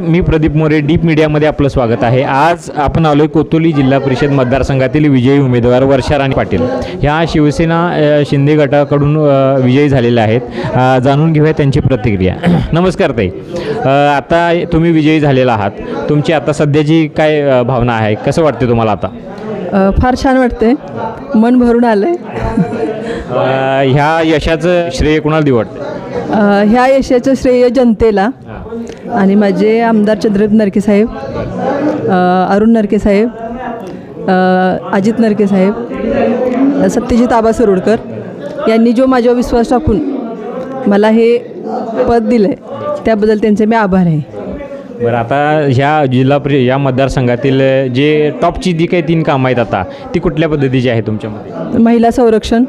मी Pradeep More deep मीडियामध्ये आपलं स्वागत आहे. आज आपण आलोय कोतोली जिल्हा परिषद मतदारसंघातील विजयी उमेदवार वर्षा राणी पाटील. ह्या शिवसेना शिंदे गटाकडून विजयी झालेल्या आहेत. जाणून घेऊया त्यांची प्रतिक्रिया. नमस्कार ताई. आता तुम्ही विजयी झालेला आहात. तुमची आता सध्याची काय भावना आहे? कसं वाटते तुम्हाला आता? फार छान वाटते मन भरून आलं ह्या यशाचं श्रेय कुणाला वाटतं आहे ह्या यशाचं श्रेय जनतेला. आणि माझे आमदार चंद्रप नरके साहेब अरुण नरके साहेब अजित नरके साहेब सत्यजित आबा सरोडकर यांनी जो माझ्यावर विश्वास टाकून मला हे पद दिलं आहे त्याबद्दल त्यांचे मी आभार आहे. बरं आता ह्या जिल्हा परि या मतदारसंघातील जे टॉपची जी काही तीन कामं आहेत आता ती कुठल्या पद्धतीची आहे तुमच्यामध्ये? महिला संरक्षण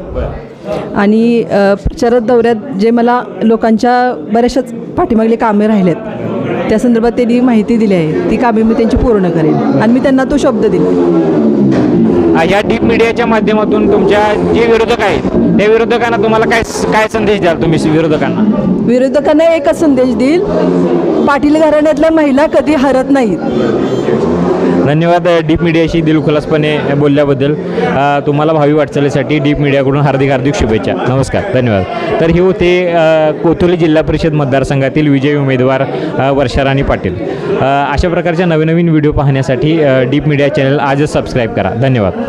आणि अ, प्रचारात दौऱ्यात जे मला लोकांच्या बऱ्याचशाच पाठीमागली कामे राहिलेत त्या संदर्भात त्यांनी माहिती दिली आहे. ती कामे मी त्यांची पूर्ण करेन. आणि मी त्यांना तो शब्द दिला या डीप मीडियाच्या माध्यमातून तुमच्या जे विरोधक आहेत त्या विरोधकांना तुम्हाला काय काय संदेश द्याल तुम्ही विरोधकांना? विरोधकांना एकच संदेश देईल पाटील घराण्यातल्या महिला कधी हरत नाहीत. धन्यवाद डीप मीडियाशी दिलखुलासपणे बोलल्याबद्दल. तुम्हाला भावी वाटचालीसाठी डीप मीडियाकडून हार्दिक हार्दिक शुभेच्छा. नमस्कार धन्यवाद. तर हे होते कोथोली जिल्हा परिषद मतदारसंघातील विजयी उमेदवार वर्षाराणी पाटील. अशा प्रकारच्या नवीन नवीन व्हिडिओ पाहण्यासाठी डीप मीडिया चॅनल आजच सबस्क्राईब करा. धन्यवाद.